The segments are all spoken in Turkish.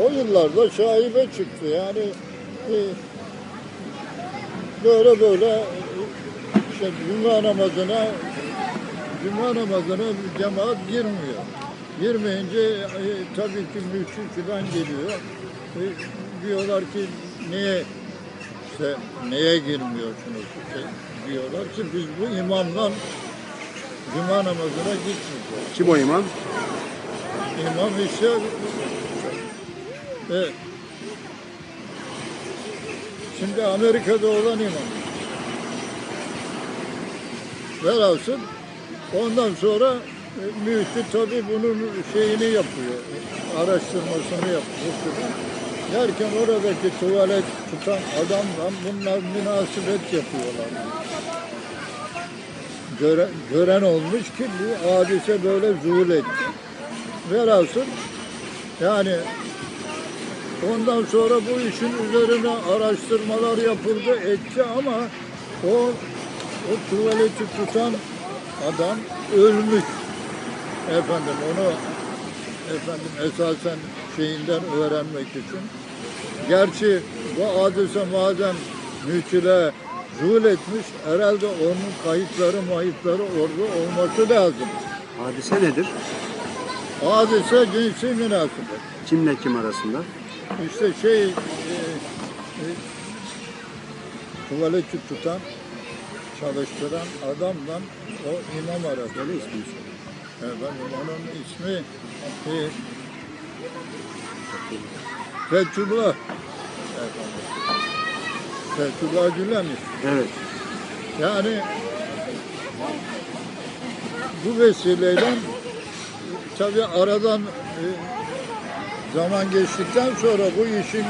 O yıllarda şaibe çıktı yani e, böyle böyle e, işte cuma namazına cuma namazına cemaat girmiyor. Girmeyince e, tabii ki müşrik falan geliyor. E, diyorlar ki niye işte neye girmiyorsunuz? İşte diyorlar ki biz bu imamdan cuma namazına gitmeyeceğiz. Kim o imam? İmam işte e, şimdi Amerika'da olan imam. Velhasıl ondan sonra e, müftü tabii bunun şeyini yapıyor. Araştırmasını yapıyor. Derken oradaki tuvalet tutan adamla bunlar münasebet yapıyorlar. Gören, gören olmuş ki bu hadise böyle zuhur etti. Velhasıl yani ondan sonra bu işin üzerine araştırmalar yapıldı etti ama o o tuvaleti tutan adam ölmüş. Efendim onu efendim esasen şeyinden öğrenmek için. Gerçi bu hadise madem mütile zuhul etmiş herhalde onun kayıtları mayıtları orada olması lazım. Hadise nedir? Hadise cinsi münasebet. Kimle kim arasında? İşte şey e, e, tuvaleti tutan, çalıştıran adamla o imam arasında. Söyle. Efendim onun ismi e, Fethullah. Efendim. Fethullah Gülen'miş. Evet. Yani bu vesileyle tabi aradan e, zaman geçtikten sonra bu işin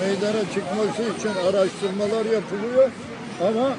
meydana çıkması için araştırmalar yapılıyor ama